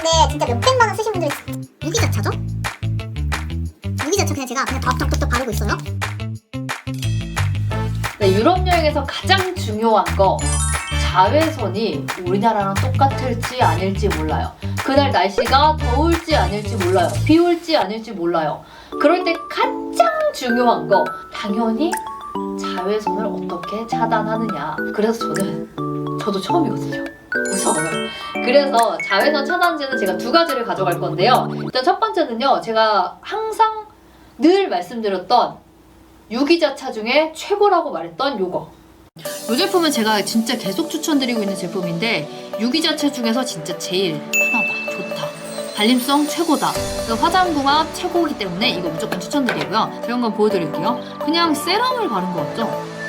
있는데 진짜 몇백만 원 쓰신 분들이 무기자차죠? 무기자차 그냥 제가 그냥 덕덕덕덕 바르고 있어요. 네, 유럽 여행에서 가장 중요한 거 자외선이 우리나라랑 똑같을지 아닐지 몰라요. 그날 날씨가 더울지 아닐지 몰라요. 비 올지 아닐지 몰라요. 그럴 때 가장 중요한 거 당연히 자외선을 어떻게 차단하느냐. 그래서 저는 저도 처음이거든요. 무서워요. 그래서 자외선 차단제는 제가 두 가지를 가져갈 건데요. 일단 첫 번째는요. 제가 항상 늘 말씀드렸던 유기자차 중에 최고라고 말했던 요거. 이 제품은 제가 진짜 계속 추천드리고 있는 제품인데 유기자차 중에서 진짜 제일 편하다, 좋다, 발림성 최고다, 그리고 화장궁합 최고이기 때문에 이거 무조건 추천드리고요. 제가 한번 보여드릴게요. 그냥 세럼을 바른 거 같죠?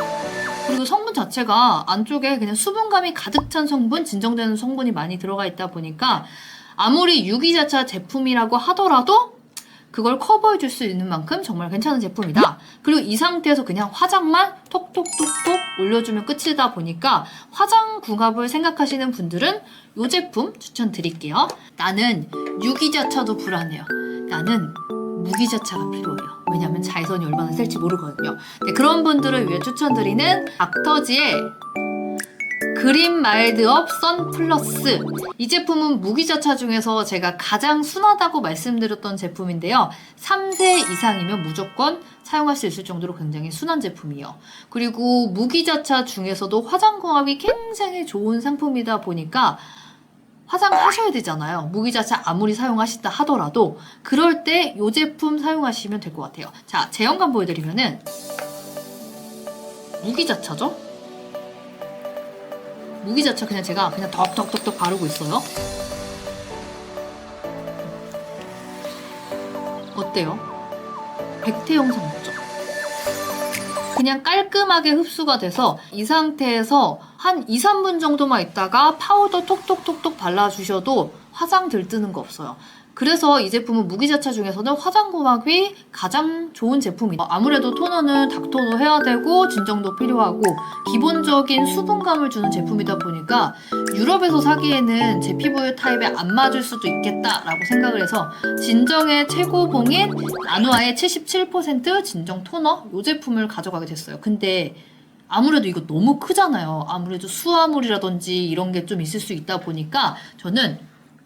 그리고 성분 자체가 안쪽에 그냥 수분감이 가득 찬 성분, 진정되는 성분이 많이 들어가 있다 보니까 아무리 유기자차 제품이라고 하더라도 그걸 커버해 줄 수 있는 만큼 정말 괜찮은 제품이다. 그리고 이 상태에서 그냥 화장만 톡톡톡톡 올려주면 끝이다 보니까 화장 궁합을 생각하시는 분들은 이 제품 추천드릴게요. 나는 유기자차도 불안해요. 나는 무기자차가 필요해요. 왜냐면 자외선이 얼마나 셀지 모르거든요. 네, 그런 분들을 위해 추천드리는 닥터지의 그린 마일드업 선 플러스 이 제품은 무기자차 중에서 제가 가장 순하다고 말씀드렸던 제품인데요 3세 이상이면 무조건 사용할 수 있을 정도로 굉장히 순한 제품이에요 그리고 무기자차 중에서도 화장궁합이 굉장히 좋은 상품이다 보니까 화장하셔야 되잖아요 무기자차 아무리 사용하신다 하더라도 그럴 때 이 제품 사용하시면 될 것 같아요 자 제형감 보여드리면은 무기자차죠? 무기자차 그냥 제가 그냥 덕덕덕덕 바르고 있어요. 어때요? 백태 영상 맞죠? 그냥 깔끔하게 흡수가 돼서 이 상태에서 한 2, 3분 정도만 있다가 파우더 톡톡톡톡 발라주셔도 화장 들뜨는 거 없어요. 그래서 이 제품은 무기자차 중에서는 화장궁합이 가장 좋은 제품이에요. 아무래도 토너는 닥토너 해야 되고 진정도 필요하고 기본적인 수분감을 주는 제품이다 보니까 유럽에서 사기에는 제 피부 타입에 안 맞을 수도 있겠다라고 생각을 해서 진정의 최고봉인 나누아의 77% 진정 토너 이 제품을 가져가게 됐어요. 근데 아무래도 이거 너무 크잖아요. 아무래도 수화물이라든지 이런 게 좀 있을 수 있다 보니까 저는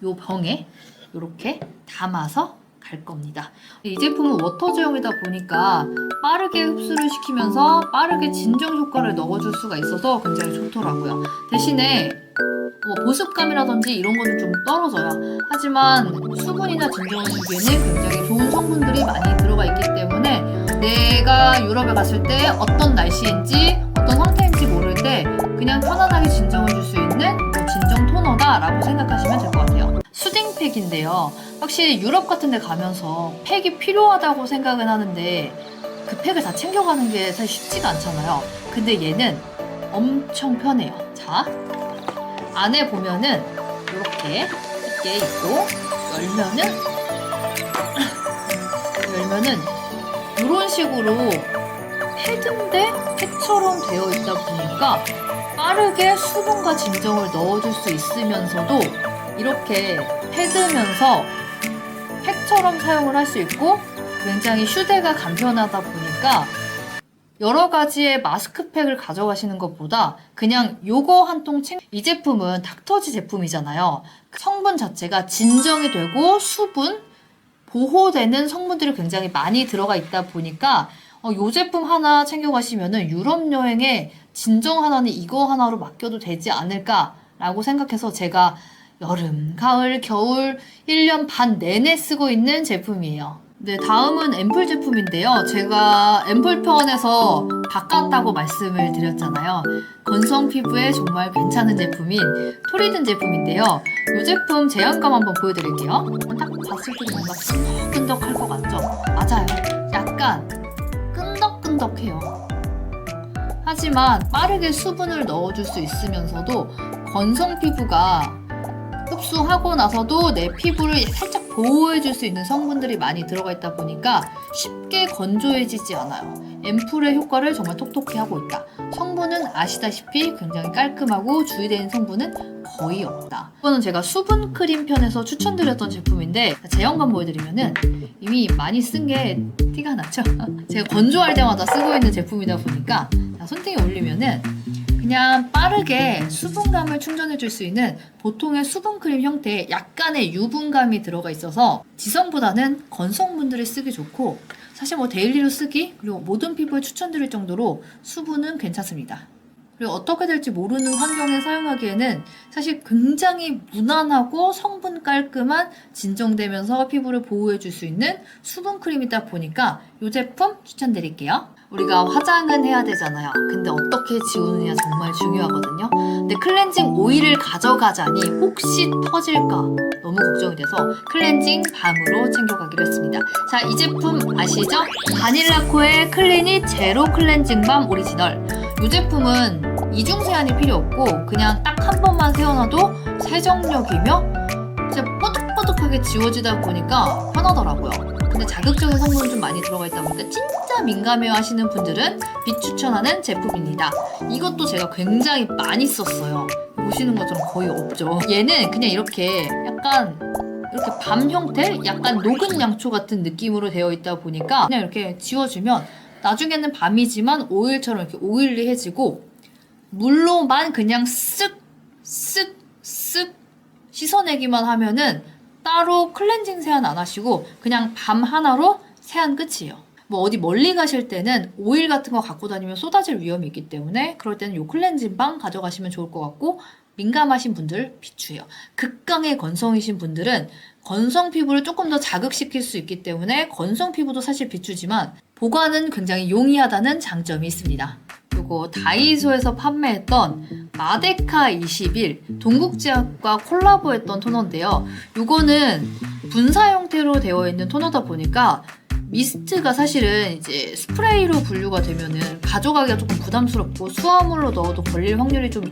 요 병에 이렇게 담아서 갈 겁니다. 이 제품은 워터 제형이다 보니까 빠르게 흡수를 시키면서 빠르게 진정 효과를 넣어줄 수가 있어서 굉장히 좋더라고요. 대신에 뭐 보습감이라든지 이런 거는 좀 떨어져요. 하지만 수분이나 진정을 주기에는 굉장히 좋은 성분들이 많이 들어가 있기 때문에 내가 유럽에 갔을 때 어떤 날씨인지 그냥 편안하게 진정을 줄 수 있는 뭐 진정 토너다 라고 생각하시면 될 것 같아요. 수딩 팩인데요. 확실히 유럽 같은 데 가면서 팩이 필요하다고 생각은 하는데 그 팩을 다 챙겨가는 게 사실 쉽지가 않잖아요. 근데 얘는 엄청 편해요. 자, 안에 보면은 이렇게 이게 있고 열면은 열면은 이런 식으로 패드인데 팩처럼 되어 있다 보니까 빠르게 수분과 진정을 넣어줄 수 있으면서도 이렇게 패드면서 팩처럼 사용을 할 수 있고 굉장히 휴대가 간편하다 보니까 여러 가지의 마스크팩을 가져가시는 것보다 그냥 요거 한 통 챙. 이 제품은 닥터지 제품이잖아요. 성분 자체가 진정이 되고 수분 보호되는 성분들이 굉장히 많이 들어가 있다 보니까 어, 요 제품 하나 챙겨가시면은 유럽 여행에 진정 하나는 이거 하나로 맡겨도 되지 않을까라고 생각해서 제가 여름, 가을, 겨울 1년 반 내내 쓰고 있는 제품이에요. 네, 다음은 앰플 제품인데요. 제가 앰플 편에서 바꿨다고 말씀을 드렸잖아요. 건성 피부에 정말 괜찮은 제품인 토리든 제품인데요. 이 제품 제형감 한번 보여드릴게요. 딱 봤을 때 뭔가 끈적끈적할 것 같죠? 맞아요. 약간 끈덕끈덕해요. 하지만 빠르게 수분을 넣어줄 수 있으면서도 건성 피부가 흡수하고 나서도 내 피부를 살짝 보호해줄 수 있는 성분들이 많이 들어가 있다 보니까 쉽게 건조해지지 않아요. 앰플의 효과를 정말 톡톡히 하고 있다. 성분은 아시다시피 굉장히 깔끔하고 주의되어 있는 성분은 거의 없다. 이거는 제가 수분 크림 편에서 추천드렸던 제품인데 제형만 보여드리면은 이미 많이 쓴 게 티가 나죠? 제가 건조할 때마다 쓰고 있는 제품이다 보니까 자, 손등에 올리면은 그냥 빠르게 수분감을 충전해 줄 수 있는 보통의 수분 크림 형태의 약간의 유분감이 들어가 있어서 지성보다는 건성분들이 쓰기 좋고 사실 뭐 데일리로 쓰기 그리고 모든 피부에 추천드릴 정도로 수분은 괜찮습니다. 그리고 어떻게 될지 모르는 환경에 사용하기에는 사실 굉장히 무난하고 성분 깔끔한 진정되면서 피부를 보호해 줄 수 있는 수분 크림이다 보니까 이 제품 추천드릴게요. 우리가 화장은 해야 되잖아요. 근데 어떻게 지우느냐 정말 중요하거든요. 근데 클렌징 오일을 가져가자니 혹시 터질까 너무 걱정이 돼서 클렌징 밤으로 챙겨가기로 했습니다. 자, 이 제품 아시죠? 바닐라코의 클리니 제로 클렌징 밤 오리지널. 이 제품은 이중 세안이 필요 없고 그냥 딱 한 번만 세워놔도 세정력이며 진짜 뽀득뽀득하게 지워지다 보니까 편하더라고요. 근데 자극적인 성분이 좀 많이 들어가 있다 보니까 진짜 민감해 하시는 분들은 비추천하는 제품입니다. 이것도 제가 굉장히 많이 썼어요. 보시는 것처럼 거의 없죠. 얘는 그냥 이렇게 약간 이렇게 밤 형태? 약간 녹은 양초 같은 느낌으로 되어 있다 보니까 그냥 이렇게 지워주면 나중에는 밤이지만 오일처럼 이렇게 오일리해지고 물로만 그냥 쓱, 쓱, 쓱 씻어내기만 하면은 따로 클렌징 세안 안 하시고 그냥 밤 하나로 세안 끝이에요. 뭐 어디 멀리 가실 때는 오일 같은 거 갖고 다니면 쏟아질 위험이 있기 때문에 그럴 때는 요 클렌징 빵 가져가시면 좋을 것 같고 민감하신 분들 비추해요. 극강의 건성이신 분들은 건성 피부를 조금 더 자극시킬 수 있기 때문에 건성 피부도 사실 비추지만 보관은 굉장히 용이하다는 장점이 있습니다. 요거 다이소에서 판매했던 마데카 21 동국제약과 콜라보했던 토너인데요. 요거는 분사 형태로 되어 있는 토너다 보니까 미스트가 사실은 이제 스프레이로 분류가 되면은 가져가기가 조금 부담스럽고 수화물로 넣어도 걸릴 확률이 좀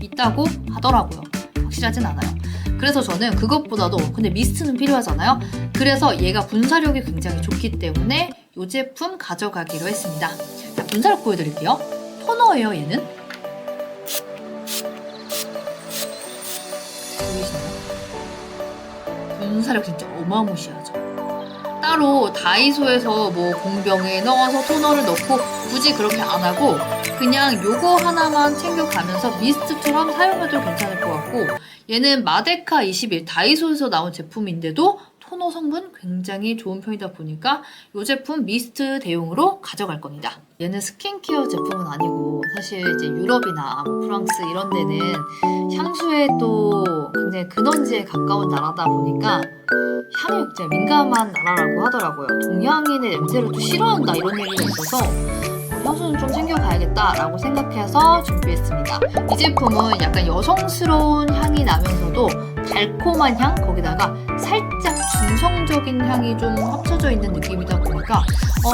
있다고 하더라고요. 확실하진 않아요. 그래서 저는 그것보다도 근데 미스트는 필요하잖아요. 그래서 얘가 분사력이 굉장히 좋기 때문에 이 제품 가져가기로 했습니다. 자, 분사력 보여드릴게요. 토너예요, 얘는. 보이시나요? 분사력 진짜 어마무시하죠. 따로 다이소에서 뭐 공병에 넣어서 토너를 넣고 굳이 그렇게 안 하고 그냥 요거 하나만 챙겨가면서 미스트처럼 사용해도 괜찮을 것 같고 얘는 마데카 21 다이소에서 나온 제품인데도 토너 성분 굉장히 좋은 편이다 보니까 이 제품 미스트 대용으로 가져갈 겁니다. 얘는 스킨케어 제품은 아니고 사실 이제 유럽이나 뭐 프랑스 이런 데는 향수에 또 굉장히 근원지에 가까운 나라다 보니까 향에 굉장히 민감한 나라라고 하더라고요. 동양인의 냄새를 또 싫어한다 이런 얘기가 있어서 어, 향수는 좀 챙겨가야겠다라고 생각해서 준비했습니다. 이 제품은 약간 여성스러운 향이 나면서도 달콤한 향 거기다가 살짝 중성적인 향이 좀 합쳐져 있는 느낌이다 보니까 어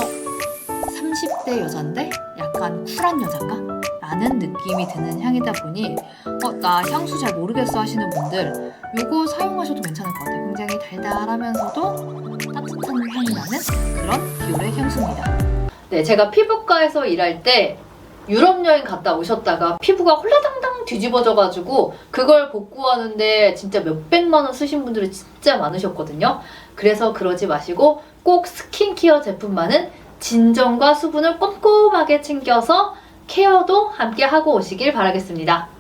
30대 여잔데 약간 쿨한 여잔가? 라는 느낌이 드는 향이다 보니 어 나 향수 잘 모르겠어 하시는 분들 이거 사용하셔도 괜찮을 것 같아요. 굉장히 달달하면서도 따뜻한 향이 나는 그런 비올의 향수입니다. 네, 제가 피부과에서 일할 때 유럽 여행 갔다 오셨다가 피부가 홀라당당 뒤집어져가지고 그걸 복구하는데 진짜 몇백만 원 쓰신 분들이 진짜 많으셨거든요. 그래서 그러지 마시고 꼭 스킨케어 제품만은 진정과 수분을 꼼꼼하게 챙겨서 케어도 함께 하고 오시길 바라겠습니다.